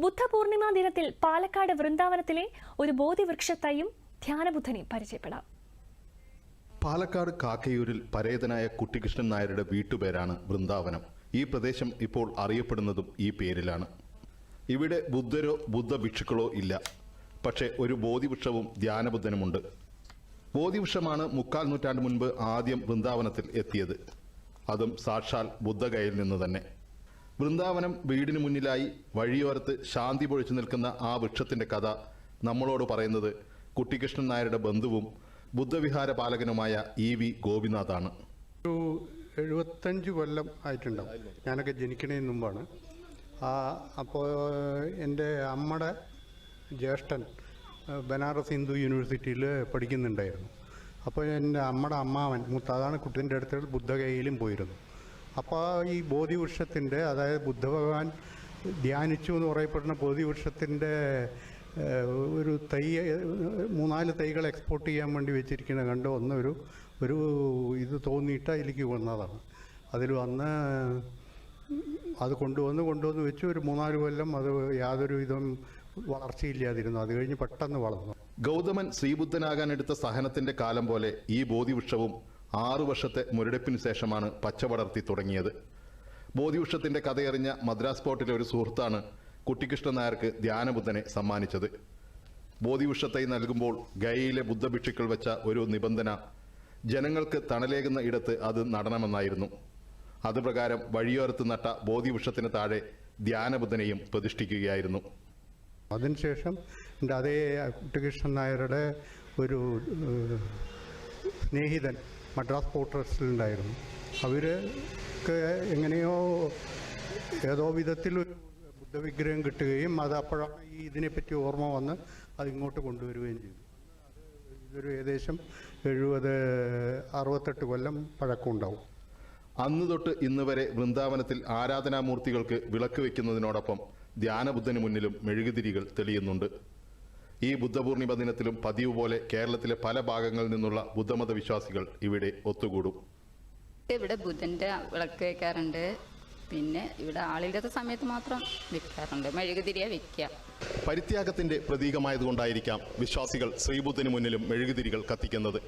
ബുദ്ധപൂർണിമ ദിനത്തിൽ പാലക്കാട് വൃന്ദാവനത്തിലെ ഒരു ബോധിവൃക്ഷത്തെയും ധ്യാനബുദ്ധനെ പരിചയപ്പെടാം. പാലക്കാട് കാക്കയൂരിൽ പരേതനായ കുട്ടികൃഷ്ണൻ നായരുടെ വീട്ടുപേരാണ് വൃന്ദാവനം. ഈ പ്രദേശം ഇപ്പോൾ അറിയപ്പെടുന്നതും ഈ പേരിലാണ്. ഇവിടെ ബുദ്ധരോ ബുദ്ധഭിക്ഷുക്കളോ ഇല്ല. പക്ഷേ ഒരു ബോധിവൃക്ഷവും ധ്യാനബുദ്ധനുമുണ്ട്. ബോധിവൃക്ഷമാണ് മുക്കാൽ നൂറ്റാണ്ട് മുൻപ് ആദ്യം വൃന്ദാവനത്തിൽ എത്തിയത്. അതും സാക്ഷാൽ ബുദ്ധഗയയിൽ നിന്ന് തന്നെ. വൃന്ദാവനം വീടിന് മുന്നിലായി വഴിയോരത്ത് ശാന്തി പൊഴിച്ചു നിൽക്കുന്ന ആ വൃക്ഷത്തിന്റെ കഥ നമ്മളോട് പറയുന്നത് കുട്ടികൃഷ്ണൻ നായരുടെ ബന്ധുവും ബുദ്ധവിഹാര പാലകനുമായ ഇ വി ഗോപിനാഥാണ്. ഒരു എഴുപത്തഞ്ച് കൊല്ലം ആയിട്ടുണ്ടാവും. ഞാനൊക്കെ ജനിക്കണതിന് മുമ്പാണ്. ആ അപ്പോൾ എന്റെ അമ്മയുടെ ജ്യേഷ്ഠൻ ബനാറസ് ഹിന്ദു യൂണിവേഴ്സിറ്റിയിൽ പഠിക്കുന്നുണ്ടായിരുന്നു. അപ്പോൾ എന്റെ അമ്മയുടെ അമ്മാവൻ മുത്താതാണ് കുട്ടീന്റെ അടുത്ത് ബുദ്ധഗയയിലും പോയിരുന്നു. അപ്പോൾ ഈ ബോധിവൃക്ഷത്തിന്റെ അതായത് ബുദ്ധഭഗവാൻ ധ്യാനിച്ചു എന്ന് പറയപ്പെടുന്ന ബോധിവൃക്ഷത്തിന്റെ ഒരു തൈ മൂന്നാൽ തൈകൾ എക്സ്പോർട്ട് ചെയ്യാൻ വേണ്ടി വെച്ചിരിക്കുന്നത് കണ്ട് ഒന്നൊരു ഒരു ഇത് തോന്നിയിട്ട് അതിലേക്ക് വന്നതാണ്. അതിൽ വന്ന് അത് കൊണ്ടുവന്ന് കൊണ്ടുവന്ന് വെച്ച് ഒരു മൂന്നാൽ കൊല്ലം അത് യാതൊരു വിധം വളർച്ചയില്ലാതിരുന്നു. അത് കഴിഞ്ഞ് പെട്ടെന്ന് വളർന്നു. ഗൗതമൻ ശ്രീബുദ്ധനാകാൻ എടുത്ത സഹനത്തിന്റെ കാലം പോലെ ഈ ബോധിവൃക്ഷവും ആറു വർഷത്തെ മുരടിപ്പിന് ശേഷമാണ് പച്ചപടർത്തി തുടങ്ങിയത്. ബോധിവൃക്ഷത്തിന്റെ കഥയറിഞ്ഞ മദ്രാസ് പോർട്ടിലെ ഒരു സുഹൃത്താണ് കുട്ടിക്കൃഷ്ണൻ നായർക്ക് ധ്യാനബുദ്ധനെ സമ്മാനിച്ചത്. ബോധിവൃക്ഷത്തൈ നൽകുമ്പോൾ ഗയയിലെ ബുദ്ധഭിക്ഷുക്കൾ വെച്ച ഒരു നിബന്ധന ജനങ്ങൾക്ക് തണലേകുന്ന ഇടത്ത് അത് നടണമെന്നായിരുന്നു. അതുപ്രകാരം വഴിയോരത്ത് നട്ട ബോധിവൃക്ഷത്തിന് താഴെ ധ്യാനബുദ്ധനെയും പ്രതിഷ്ഠിക്കുകയായിരുന്നു. അതിനുശേഷം എന്റെ അതേ കുട്ടികൃഷ്ണൻ നായരുടെ ഒരു സ്നേഹിതൻ മദ്രാസ് പോർട്ട് ട്രസ്റ്റിലുണ്ടായിരുന്നു അവർക്ക് എങ്ങനെയോ ഏതോ വിധത്തിൽ ബുദ്ധവിഗ്രഹം കിട്ടുകയും അത് അപ്പോഴാണ് ഈ ഇതിനെപ്പറ്റി ഓർമ്മ വന്ന് അതിങ്ങോട്ട് കൊണ്ടുവരികയും ചെയ്തു. ഇതൊരു ഏകദേശം എഴുപത് അറുപത്തെട്ട് കൊല്ലം പഴക്കമുണ്ടാവും. അന്ന് തൊട്ട് ഇന്ന് വരെ വൃന്ദാവനത്തിൽ ആരാധനാമൂർത്തികൾക്ക് വിളക്ക് വയ്ക്കുന്നതിനോടൊപ്പം ധ്യാനബുദ്ധന് മുന്നിലും മെഴുകുതിരികൾ തെളിയുന്നുണ്ട്. ഈ ബുദ്ധപൂർണിമ ദിനത്തിലും പതിവ് പോലെ കേരളത്തിലെ പല ഭാഗങ്ങളിൽ നിന്നുള്ള ബുദ്ധമത വിശ്വാസികൾ ഇവിടെ ഒത്തുകൂടും. ഇവിടെ ബുധന്റെ വിളക്ക് വെക്കാറുണ്ട്. പിന്നെ ഇവിടെ ആളില്ലാത്ത സമയത്ത് മാത്രം വെക്കാറുണ്ട്. മെഴുകുതിരിയ വെക്കുക പരിത്യാഗത്തിന്റെ പ്രതീകമായതുകൊണ്ടായിരിക്കാം വിശ്വാസികൾ ശ്രീബുദ്ധന് മുന്നിലും മെഴുകുതിരികൾ കത്തിക്കുന്നത്.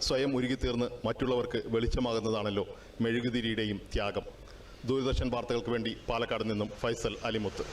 സ്വയം ഉരുകിത്തീർന്ന് മറ്റുള്ളവർക്ക് വെളിച്ചമാകുന്നതാണല്ലോ മെഴുകുതിരിയുടെയും ത്യാഗം. ദൂരദർശൻ വാർത്തകൾക്ക് വേണ്ടി പാലക്കാട് നിന്നും ഫൈസൽ അലിമുത്ത്.